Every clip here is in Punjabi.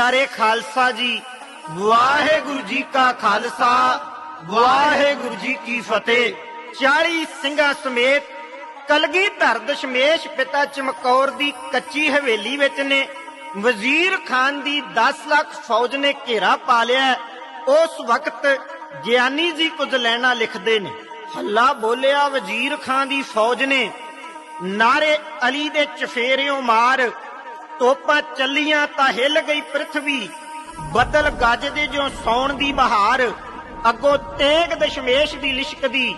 ਪਿਆਰੇ ਖਾਲਸਾ ਜੀ, ਵਾਹਿਗੁਰੂ ਜੀ ਕਾ ਖਾਲਸਾ, ਵਾਹਿਗੁਰੂ ਜੀ ਕੀ ਫਤਿਹ। 40 ਸਿੰਘਾਂ ਸਮੇਤ ਕਲਗੀਧਰ ਦਸ਼ਮੇਸ਼ ਪਿਤਾ ਚਮਕੌਰ ਦੀ ਕੱਚੀ ਹਵੇਲੀ ਵਿੱਚ ਨੇ, ਵਜ਼ੀਰ ਖਾਨ ਦੀ 10 ਲੱਖ ਫੌਜ ਨੇ ਘੇਰਾ ਪਾ ਲਿਆ ਉਸ ਵਕਤ ਗਿਆਨੀ ਜੀ ਕੁਝ ਲੈਣਾ ਲਿਖਦੇ ਨੇ। ਹੱਲਾ ਬੋਲਿਆ, ਵਜ਼ੀਰ ਖਾਨ ਦੀ ਫੌਜ ਨੇ, ਨਾਰੇ ਅਲੀ ਦੇ ਚਫੇਰਿਓਂ ਮਾਰ ਤੋਪਾਂ ਚੱਲੀਆਂ ਤਾਂ ਹਿੱਲ ਗਈ ਪ੍ਰithvi ਬਦਲ ਗੱਜਦੇ ਜਿਉਂ ਸੌਣ ਦੀ ਬਹਾਰ, ਅੱਗੋਂ ਤੇਗ ਦਸ਼ਮੇਸ਼ ਦੀ ਲਿਸ਼ਕਦੀ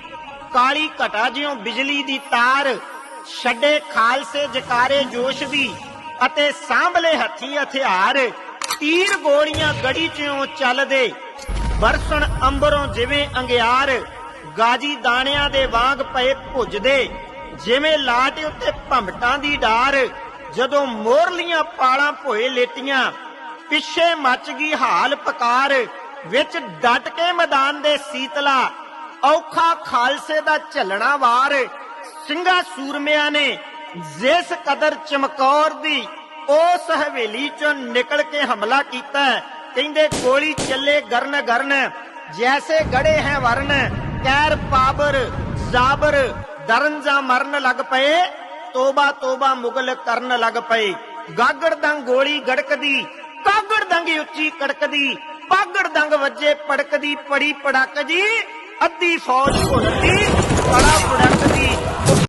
ਕਾਲੀ ਘਟਾ ਜਿਉ ਬਿਜਲੀ ਦੀ ਤਾਰ, ਛੱਡੇ ਖਾਲਸੇ ਜਕਾਰੇ ਜੋਸ਼ ਦੀ। ਅਤੇ ਸਾਂਭਲੇ ਹੱਥੀ ਹਥਿਆਰ, ਤੀਰ ਗੋਲੀਆਂ ਗੜੀ ਚੋਂ ਚੱਲਦੇ। ਬਰਸਣ ਅੰਬਰੋਂ ਜਿਵੇਂ ਅੰਗਿਆਰ, ਗਾਜੀ ਦਾਣਿਆਂ ਦੇ ਵਾਂਗ ਪਏ ਭੁੱਜਦੇ। ਜਿਵੇਂ ਲਾਟ ਉੱਤੇ ਭੰਬਟਾਂ ਦੀ ਡਾਰ ਜਦੋਂ ਮੋਰਲੀਆਂ ਪਾਲਾਂ ਭੋਏ ਲੇਟੀਆਂ, ਪਿੱਛੇ ਮੱਚ ਗਈ ਹਾਲ ਪਕਾਰ, ਵਿੱਚ ਡਟ ਕੇ ਮੈਦਾਨ ਦੇ ਸੀਤਲਾ, ਔਖਾ ਖਾਲਸੇ ਦਾ ਝੱਲਣਾ ਵਾਰ, ਸਿੰਘਾ ਸੂਰਮਿਆਂ ਨੇ ਜਿਸ ਕਦਰ ਚਮਕੌਰ ਦੀ, ਉਸ ਹਵੇਲੀ ਚੋਂ ਨਿਕਲ ਕੇ ਹਮਲਾ ਕੀਤਾ, ਕਹਿੰਦੇ ਗੋਲੀ ਚੱਲੇ ਗਰਨ ਗਰਨ, ਜੈਸੇ ਗੜੇ ਹੈ ਵਰਨ, ਕੈਰ ਪਾਬਰ, ਜ਼ਾਬਰ, ਦਰਨ ਜਾਂ ਮਰਨ ਲੱਗ ਪਏ। ਤੋਬਾ ਤੋਬਾ ਮੁਗਲ ਕਰਨ ਲੱਗ ਪਏ। ਗਾਗੜ ਦੰਗ ਗੋਲੀ ਗੜਕਦੀ, ਕਾਗੜ ਦੰਗ ਉੱਚੀ ਕੜਕਦੀ, ਪਾਗੜ ਦੰਗ ਵੱਜੇ ਪੜਕਦੀ, ਪੜੀ ਪੜਕ ਜੀ ਅੱਧੀ ਫੌਜ ਭੁੱਲਦੀ ਬੜਾ ਪੜਕ